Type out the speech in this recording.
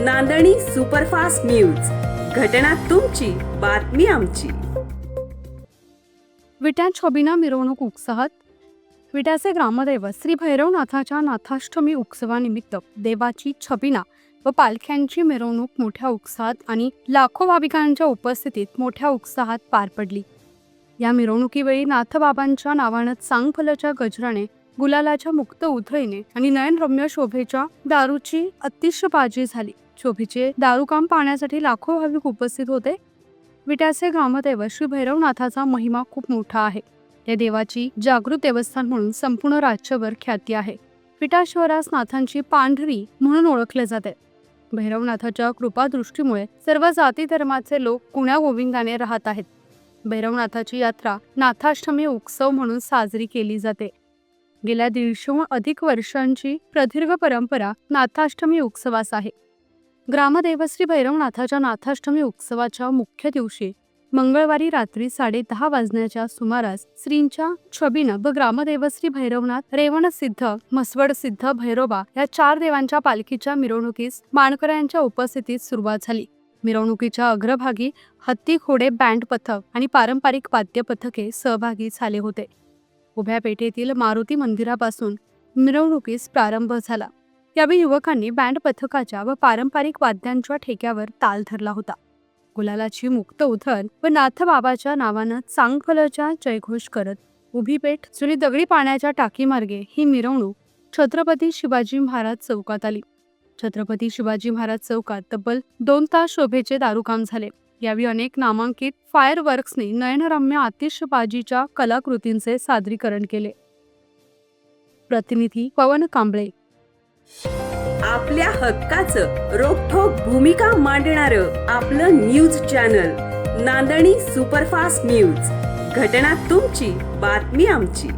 नांदणी superfast news. घटना तुमची बातमी आमची. विट्या छबिना मिरवणूक उत्साहात विट्याचे ग्रामदैवत श्री भैरवनाथाच्या नाथाष्टमी उत्सवानिमित्त देवाची छबिना व पालख्यांची मिरवणूक मोठ्या उत्साहात आणि लाखो भाविकांच्या उपस्थितीत मोठ्या उत्साहात पार पडली. या मिरवणुकीवेळी नाथबाबांच्या नावानं चांगफलच्या गजराने गुलालाच्या मुक्त उधळीने आणि नयनरम्य शोभेच्या दारूची अतिशबाजी झाली. शोभेचे दारूकाम पाहण्यासाठी लाखो भाविक उपस्थित होते. विट्याचे ग्रामदैव श्री भैरवनाथाचा महिमा खूप मोठा आहे. या देवाची जागृत देवस्थान म्हणून संपूर्ण राज्यभर ख्याती आहे. विटा शहरास नाथांची पांढरी म्हणून ओळखले जाते. भैरवनाथाच्या कृपादृष्टीमुळे सर्व जाती धर्माचे लोक कुण्या गोविंदाने राहत आहेत? भैरवनाथाची यात्रा नाथाष्टमी उत्सव म्हणून साजरी केली जाते. गेल्या दीडशेहून अधिक वर्षांची प्रदीर्घ परंपरा नाथाष्टमी उत्सवास आहे. ग्रामदेवश्री भैरवनाथाच्या नाथाष्टमी उत्सवाच्या मुख्य दिवशी मंगळवारी रात्री साडे दहा वाजण्याच्या सुमारास श्रींच्या छबीनं व ग्रामदेवश्री भैरवनाथ रेवणसिद्ध म्हसवडसिद्ध भैरोबा या चार देवांच्या पालखीच्या मिरवणुकीस माणकऱ्यांच्या उपस्थितीत सुरुवात झाली. मिरवणुकीच्या अग्रभागी हत्ती घोडे बँड पथक आणि पारंपरिक वाद्य पथके सहभागी झाले होते. उभ्या पेठेतील मारुती मंदिरापासून मिरवणुकीस प्रारंभ झाला. यावेळी युवकांनी बँड पथकाच्या व पारंपरिक वाद्यांच्या ठेक्यावर ताल धरला होता. गुलालाची मुक्त उधळ व नाथबाबाच्या नावानं चांगफलच्या जयघोष करत उभी पेठ जुनी दगडी पाण्याच्या टाकीमार्गे ही मिरवणूक छत्रपती शिवाजी महाराज चौकात आली. छत्रपती शिवाजी महाराज चौकात तब्बल दोन तास शोभेचे दारूकाम झाले. यावेळी अनेक नामांकित फायर वर्क्सनी नयनरम्य आतिषबाजीच्या कलाकृतींचे सादरीकरण केले. प्रतिनिधी पवन कांबळे. आपल्या हक्काचं रोखठोक भूमिका मांडणार आपलं न्यूज चॅनल नांदणी सुपरफास्ट न्यूज. घटना तुमची बातमी आमची.